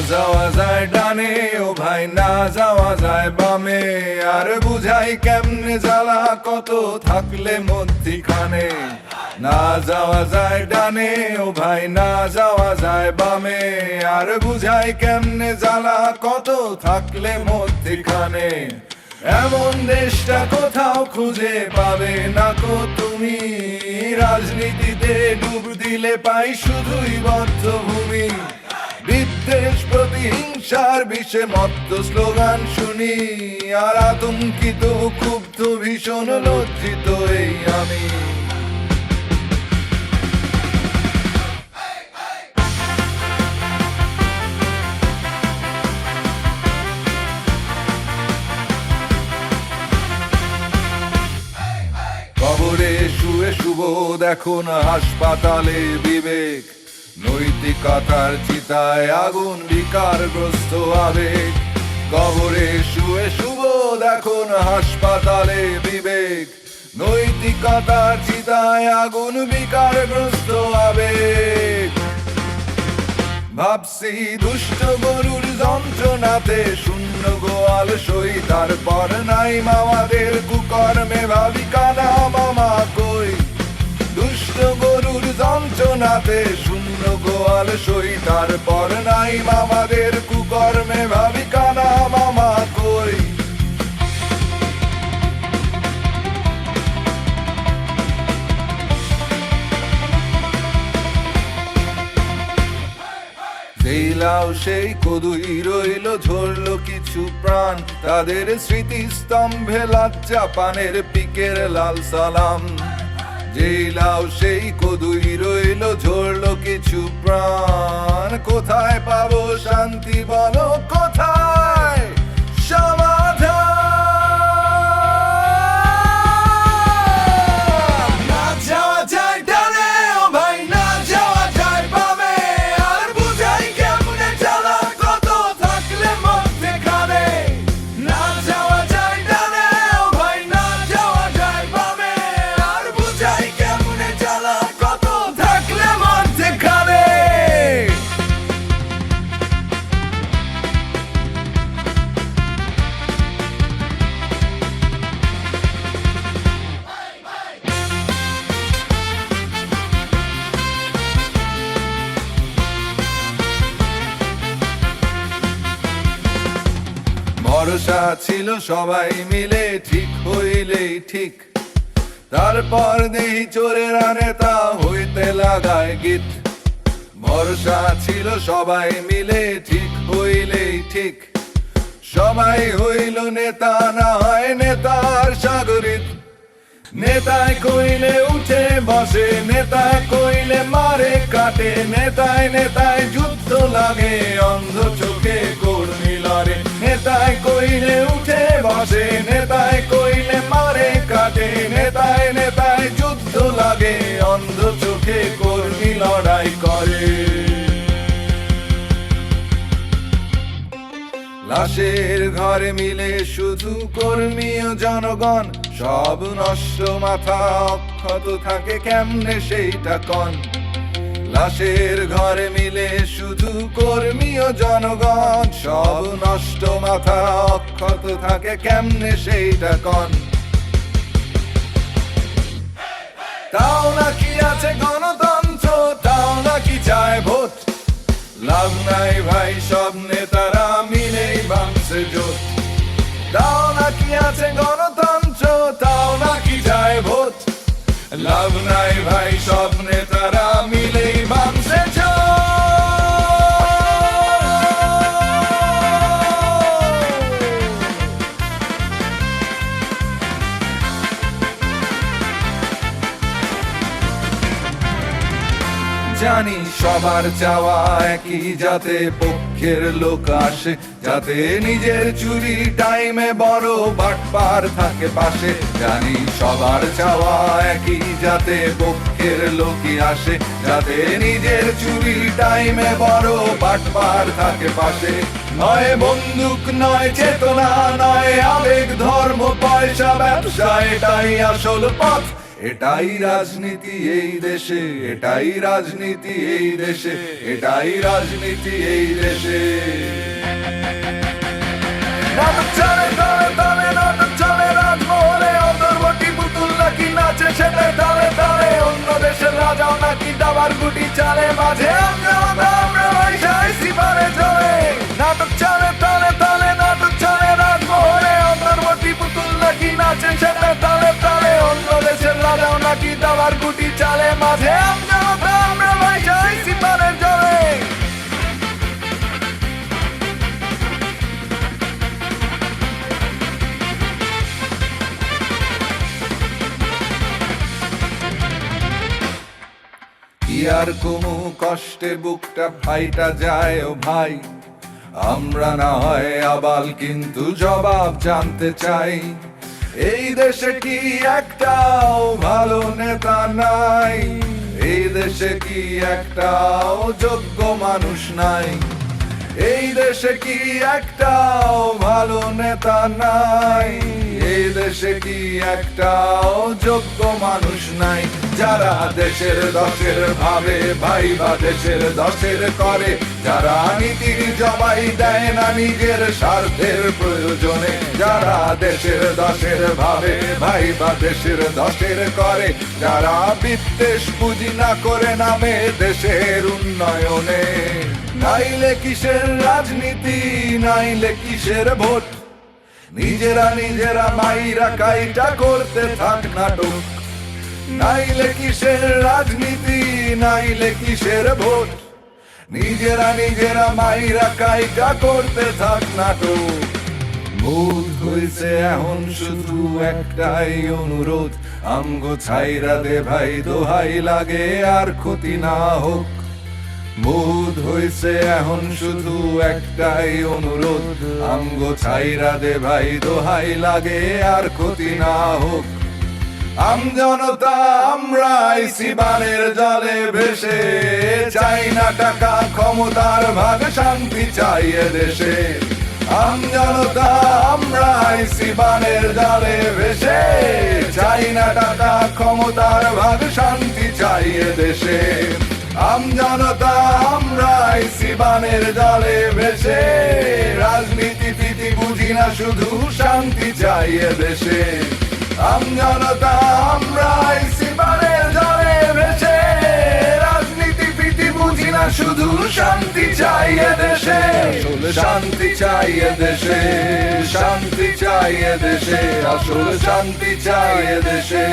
যাওয়া যায় ডানে, ও ভাই, না যাওয়া যায় বামে। আর বুঝাই কেমনে জ্বালা, কত থাকলে মধ্যিখানে। না যাওয়া যায় ডানে, ও ভাই, না যাওয়া যায় বামে। আর বুঝাই কেমনে জ্বালা, কত থাকলে মধ্যিখানে। এমন দেশটা কোথাও খুঁজে পাবে না কো তুমি। রাজনীতিতে ডুব দিলে পাই শুধুই বদ্ধভূমি। প্রতিহিংসার বিষে মত্ত স্লোগান শুনি, আর আতঙ্কিত, ক্ষুব্ধ, ভীষণ লজ্জিত এই আমি। কবরে শুয়ে শুভ দেখো না হাসপাতালে বিবেক। নৈতিকতার চিতায় আগুন বিকারগ্রস্ত আবেগ কবরে শুয়ে শুভ দেখো হাসপাতালে বিবেক। নৈতিকতার চিতায় আগুন বিকারগ্রস্ত আবেগ ভাবছি দুষ্ট গরুর যন্ত্রণাতে শূন্য গোয়াল সই, তারপর নাই মামাদের কুকর্মে ভাবি যন্ত্রণাতে শূন্য গোয়াল সই, তারপর নাই মামাদের কুকর্মে ভাবি কানা মামা কই। সেই লাউ, সেই কদুই রইল, ঝরলো কিছু প্রাণ। তাদের স্মৃতিস্তম্ভে লাচ্চা পানের পিকের লাল সালাম। যেই লাউ সেই কদুই রইল ঝরল কিছু প্রাণ। কোথায় পাবো শান্তি বলো কোথায়? ভরসা ছিল সবাই মিলে ঠিক হইলেই ঠিক। তারপর নেই চোরের নেতা হইতে লাগায় গীত ভরসা ছিল সবাই মিলে ঠিক হইলেই ঠিক। সবাই হইল নেতা, না হয় নেতার সাগরিত। নেতায় কইলে উঠে বসে, নেতায় কইলে মারে কাটে। নেতায় নেতায় যুদ্ধ লাগে লড়াই করে। লাশের ঘরে মিলে শুধু কর্মী ও জনগণ, সব নষ্ট মাথা অক্ষত থাকে কেমনে সেইটা কন? লাশের ঘরে মিলে শুধু কর্মী ও জনগণ, সব নষ্ট মাথা অক্ষত থাকে কেমনে সেইটা কন? তাও নাকি আছে গণতন্ত্র? চায় ভোট। লাভ নাই ভাই, সব নেতারা মিলেই বাংসে জোট। তাও নাকি আছে গণতন্ত্র, তাও নাকি যায় ভোট। লাভ নাই ভাই, সব নেতারা সবার চাওয়া একই যাতে পক্ষের লোক আসে, যাতে নিজের চুরি টাইমে বড় বাটপার থাকে পাশে। জানি সবার চাওয়া একই যাতে পক্ষের লোকই আসে, যাতে নিজের চুরি টাইমে বড় বাটপার থাকে পাশে। নয় বন্দুক, নয় চেতনা, নয় আবেগ, ধর্ম, পয়সা, ব্যবসা, এটাই আসল পথ। এটাই রাজনীতি এই দেশে, এটাই রাজনীতি এই দেশে, এটাই রাজনীতি এই দেশে। নাকি নাচে সেটাই তালে অন্য দেশের রাজাও নাকি দাবার গুটি চালে, মাঝে আমরা আমরা চলে নাটক চলে। দাবার গুটি চালে মাঝে আর কুমু কষ্টে বুকটা ফাইটা যায় ও ভাই। আমরা না হয় আবাল কিন্তু জবাব জানতে চাই। এই দেশে কি একটাও ভালো নেতা নাই? এই দেশে কি একটাও যোগ্য মানুষ নাই? এই দেশে কি একটাও ভালো নেতা নাই? এই দেশে কি একটাও যোগ্য মানুষ নাই? যারা দেশের দশের ভাবে ভাই বা দেশের দশের করে, যারা নীতির জবাই দেয় না নিজের স্বার্থের প্রয়োজনে, যারা দেশের দশের ভাবে ভাই বা দেশের দশের করে, যারা বিদ্বেষ পুঁজি না করে নামে দেশের উন্নয়নে। নাইলে কিসের রাজনীতি, নাইলে কিসের ভোট? নিজেরা নিজেরা মাইরা কাইটা করতে থাক নাটক। নাইলে কিসের রাজনীতি, নাইলে কিসের ভোট? নিজেরা নিজেরা মাইরা কাইটা করতে থাক নাটক। বোধ হয়েছে এখন শুধু একটাই অনুরোধ, আমগো ছাইরা দে ভাই, দোহাই লাগে আর ক্ষতি না হোক। বোধ হয়েছে এখন শুধু একটাই অনুরোধ, আমগো ছাইরা দে ভাই, দোহাই লাগে আর ক্ষতি না হোক। আম জনতা, আমরা সিবানের জলে ভেসে। চাই না টাকা, ক্ষমতার ভাগ, শান্তি চাই দেশে আম জনতা, আমরা সিবানের জলে ভেসে। চাই না টাকা, ক্ষমতার ভাগ, শান্তি চাই দেশে আম জনতা, আমরা সিবানের জলে ভেসে। রাজনীতি বুঝি না, শুধু শান্তি চাই দেশে আম জনতা, আমরা সিবানের জলে ভেসে। রাজনীতি, প্রীতি বুঝি না, শুধু শান্তি চাই দেশে শান্তি চাই দেশে শান্তি চাই দেশে আসলে শান্তি চাই দেশে